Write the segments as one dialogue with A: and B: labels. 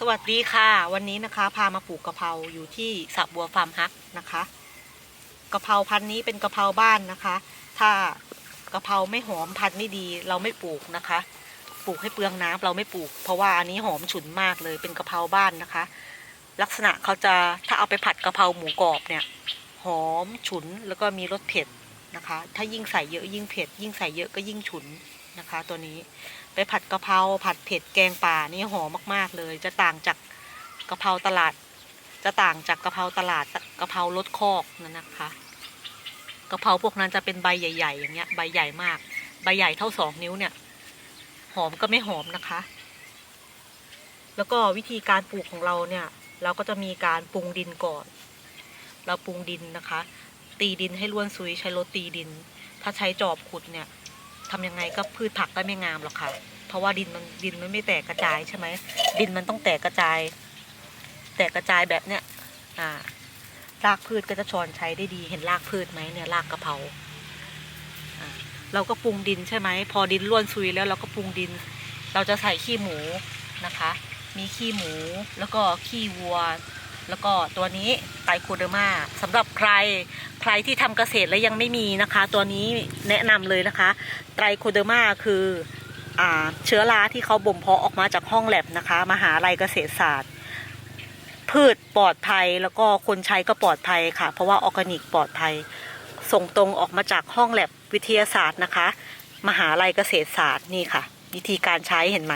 A: สวัสดีค่ะ วันนี้นะคะ พามาปลูกกะเพราอยู่ที่สระบัวฟาร์มฮักนะคะกะเพราพันธุ์นี้เป็นกะเพราบ้านนะคะ ถ้ากะเพราไม่หอมพันธุ์ไม่ดี เราไม่ปลูกนะคะ ปลูกให้เปลืองน้ำเราไม่ปลูก เพราะว่าอันนี้หอมฉุนมากเลยเป็นกะเพราบ้านนะคะ ลักษณะเขาจะถ้าเอาไปผัดกะเพราหมูกรอบเนี่ย หอมฉุนแล้วก็มีรสเผ็ดนะคะ ถ้ายิ่งใส่เยอะยิ่งเผ็ด ยิ่งใส่เยอะก็ยิ่งฉุนนะคะ ตัวนี้ ไปผัดกะเพราผัดเผ็ดแกงป่านี่หอมมาก ๆ เลย จะต่างจากกะเพราตลาด จะต่างจากกะเพราตลาดกะเพรารสคอกนั่นนะคะกะเพราพวกนั้นจะเป็นใบใหญ่ ๆ อย่างเงี้ยใบใหญ่มาก ใบใหญ่เท่าสองนิ้วเนี่ย หอมก็ไม่หอมนะคะ แล้วก็วิธีการปลูกของเราเนี่ย เราก็จะมีการปรุงดินก่อน เราปรุงดินนะคะ ตีดินให้ร่วนซุยใช้รถตีดิน ถ้าใช้จอบขุดเนี่ย ทำยังไงก็พืชผักก็ไม่งามหรอกค่ะ เพราะว่าดินมันดินมันไม่แตกกระจายใช่ไหมดินมันต้องแตกกระจาย แตกกระจายแบบเนี้ยอ่ารากพืชก็จะชอนใช้ได้ดีเห็นรากพืชไหมเนี่ยรากกระเพราอ่าเราก็ปรุงดินใช่ไหมพอดินร่วนซุยแล้วเราก็ปรุงดิน เราจะใส่ขี้หมูนะคะ มีขี้หมูแล้วก็ขี้วัว แล้วก็ตัวนี้ไตรโคเดอร์มาสำหรับใครใครที่ทำเกษตรแล้วยังไม่มีนะคะ ตัวนี้แนะนำเลยนะคะ ไตรโคเดอร์มาคืออเชื้อราที่เขาบ่มเพาะออกมาจากห้องแลบนะคะ มหาลัยเกษตรศาสตร์ พืชปลอดภัยแล้วก็คนใช้ก็ปลอดภัยค่ะ เพราะว่าออร์แกนิกปลอดภัย ส่งตรงออกมาจากห้องแลบวิทยาศาสตร์นะคะ มหาลัยเกษตรศาสตร์นี่ค่ะ วิธีการใช้เห็นไหม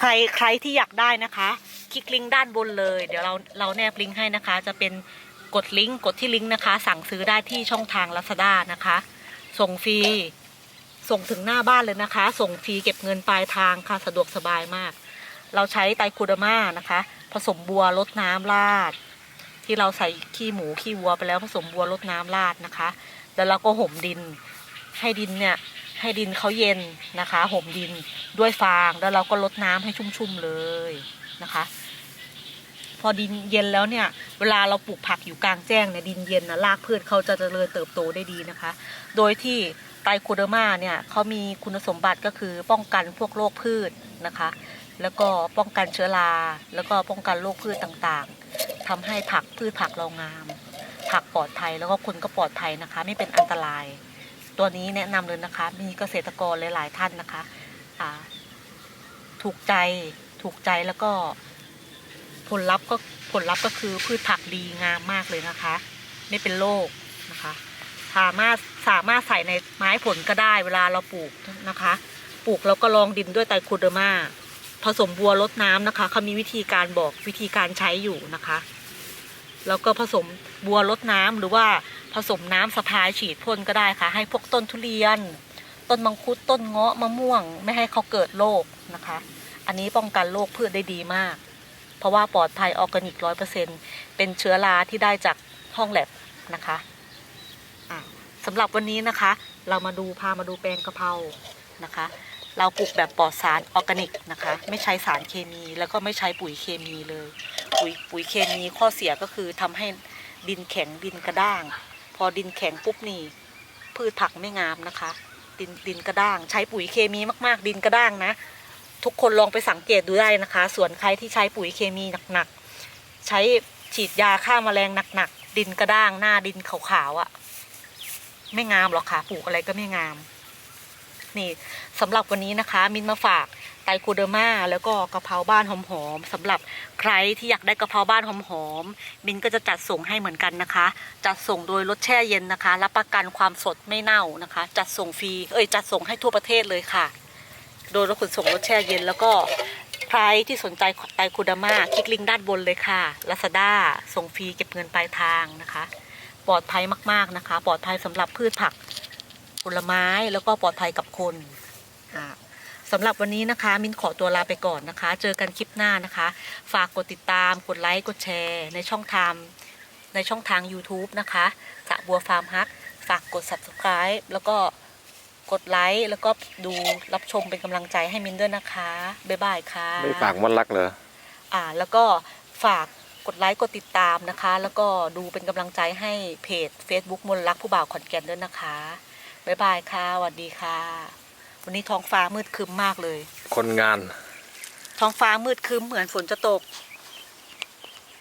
A: ใครใครที่อยากได้นะคะ คลิกลิงก์ด้านบนเลย เดี๋ยวเราเราแนบลิงก์ให้นะคะ จะเป็นกดลิงก์กดที่ลิงก์นะคะ สั่งซื้อได้ที่ช่องทาง Lazada นะคะ ส่งฟรีส่งถึงหน้าบ้านเลยนะคะ ส่งฟรีเก็บเงินปลายทางค่ะสะดวกสบายมาก เราใช้ไตคูดาม่านะคะ ผสมบัวลดน้ำราด ที่เราใส่ขี้หมูขี้วัวไปแล้วผสมบัวลดน้ำราดนะคะแล้วเราก็ห่มดินให้ดินเนี่ยให้ดินเขาเย็นนะคะ ห่มดินด้วยฟางแล้วเราก็ลดน้ำให้ชุ่มๆเลยนะคะ พอดินเย็นแล้วเนี่ย เวลาเราปลูกผักอยู่กลางแจ้งเนี่ยดินเย็นนะรากพืชเขาจะเจริญเติบโตได้ดีนะคะ โดยที่ไตรโคเดอร์มาเนี่ยเขามีคุณสมบัติก็คือป้องกันพวกโรคพืชนะคะ แล้วก็ป้องกันเชื้อรา แล้วก็ป้องกันโรคพืชต่างๆทำให้ผักพืชผักเรางาม ผักปลอดภัยแล้วก็คนก็ปลอดภัยนะคะ ไม่เป็นอันตราย ตัวนี้แนะนำเลยนะคะ มีเกษตรกรหลาย ๆ ท่านนะคะถูกใจถูกใจแล้วก็ ผลลัพธ์ก็ผลลัพธ์ก็คือพืชผักดีงามมากเลยนะคะ ไม่เป็นโรคนะคะสามารถสามารถใส่ในไม้ผลก็ได้เวลาเราปลูกนะคะ ปลูกแล้วก็รองดินด้วยไตรโคเดอร์มาผสมบัวลดน้ำนะคะเขามีวิธีการบอกวิธีการใช้อยู่นะคะ แล้วก็ผสมบัวลดน้ำหรือว่าผสมน้ำสะพายฉีดพ่นก็ได้ค่ะ ให้พวกต้นทุเรียน ต้นมังคุดต้นเงาะมะม่วง ไม่ให้เขาเกิดโรคนะคะ อันนี้ป้องกันโรคพืชได้ดีมาก เพราะว่าปลอดภัยออร์แกนิกร้อยเปอร์เซ็นเป็นเชื้อราที่ได้จากห้องแลบนะคะสำหรับวันนี้นะคะ เรามาดูพามาดูแปลงกะเพรานะคะ เราปลูกแบบปลอดสารออร์แกนิกนะคะ ไม่ใช้สารเคมีแล้วก็ไม่ใช้ปุ๋ยเคมีเลย ปุ๋ยปุ๋ยเคมีข้อเสียก็คือทำให้ดินแข็งดินกระด้าง พอดินแข็งปุ๊บนี่พืชผักไม่งามนะคะ ดินดินกระด้าง ใช้ปุ๋ยเคมีมาก ๆ ดินกระด้างนะ ทุกคนลองไปสังเกตดูได้นะคะ ส่วนใครที่ใช้ปุ๋ยเคมีหนักๆ ใช้ฉีดยาฆ่าแมลงหนักๆ ดินกระด้างหน้าดินขาวๆอะ่ะ ไม่งามหรอกค่ะปลูกอะไรก็ไม่งาม นี่สำหรับวันนี้นะคะ มินมาฝากไตรคูเดอร์มาแล้วก็กะเพราบ้านหอมๆสำหรับใครที่อยากได้กะเพราบ้านหอมๆมินก็จะจัดส่งให้เหมือนกันนะคะ จัดส่งโดยรถแช่เย็นนะคะ รับประกันความสดไม่เน่านะคะ จัดส่งฟรีเอ้ยจัดส่งให้ทั่วประเทศเลยค่ะ โดยรถขนส่งรถแช่เย็น แล้วก็ใครที่สนใจไตรคูดอร์มาคลิกลิงก์ด้านบนเลยค่ะลาซาด้าส่งฟรีเก็บเงินปลายทางนะคะ ปลอดภัยมากๆนะคะ ปลอดภัยสำหรับพืชผักผลไม้แล้วก็ปลอดภัยกับคนอ่าสำหรับวันนี้นะคะ มินขอตัวลาไปก่อนนะคะ เจอกันคลิปหน้านะคะ ฝากกดติดตาม กดไลค์กดแชร์ ในช่องทางในช่องทาง YouTube นะคะสะบัวฟาร์มฮัก ฝากกด subscribe แล้วก็ กดไลค์แล้วก็ดูรับชมเป็นกำลังใจให้มินด้วยนะคะ บ๊ายบายค่ะ
B: ไม่ฝากมดรักเหรอ
A: อ่าแล้วก็ฝากกดไลค์กดติดตามนะคะ แล้วก็ดูเป็นกำลังใจให้เพจ Facebook มนรักผู้บ่าวขอนแก่นด้วยนะคะ บ๊ายบายค่ะสวัสดีค่ะ วันนี้ท้องฟ้ามืดครึ้มมากเลย
B: คนงาน
A: ท้องฟ้ามืดครึ้มเหมือนฝนจะตก